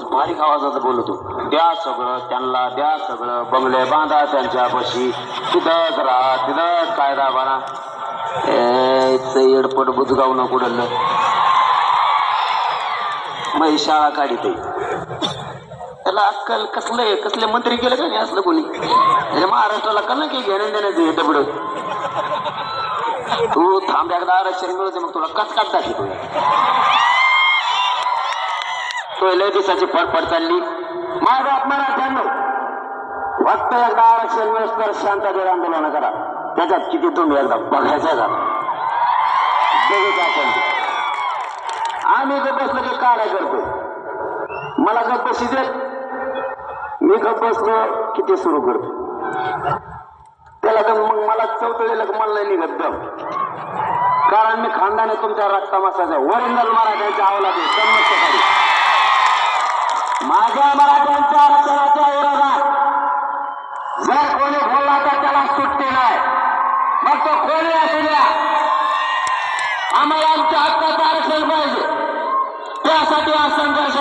रोज बारीक आवाजात बोलतो. द्या सगळं त्यांना द्या सगळं बंगले बांधा त्यांच्यापाशी तिथंच राहा तिथंच कायदा बाळा ए येडपट बुजगाव नको कुडल मग शाळा काढित त्याला अक्कल कसलं कसले मंत्री केलं का नाही असलं कोणी? महाराष्ट्राला कल की घेण्या देण्याचं येतं पुढं. तू थांब एकदा आरक्षण मिळवते मग तुला कस काढता शिकू तो लय दिवसाची फडफड चालली. माझा मराठ्यांनो फक्त एकदा आरक्षण मिळत तर शांततेवर आंदोलन करा. त्याच्यात किती तुम्ही एकदा बघायचं का ते. आम्ही गप बसलो की करतो? मला गप बशी दे मी गप बसलो किती सुरू करतो? त्याला तर मग मला चौथळीला मला नाही निघत दम कारण मी खानदाने तुमच्या रक्तामासाचा वरिंदल मराठ्यांच्या आवला माझ्या मराठ्यांच्या आरक्षणाच्या विरोधात जर कोणी बोलला तर त्याला सुट्टी नाही. मग तो कोणी असू द्या आम्हाला आमच्या हक्काचं आरक्षण पाहिजे. त्यासाठी हा संघर्ष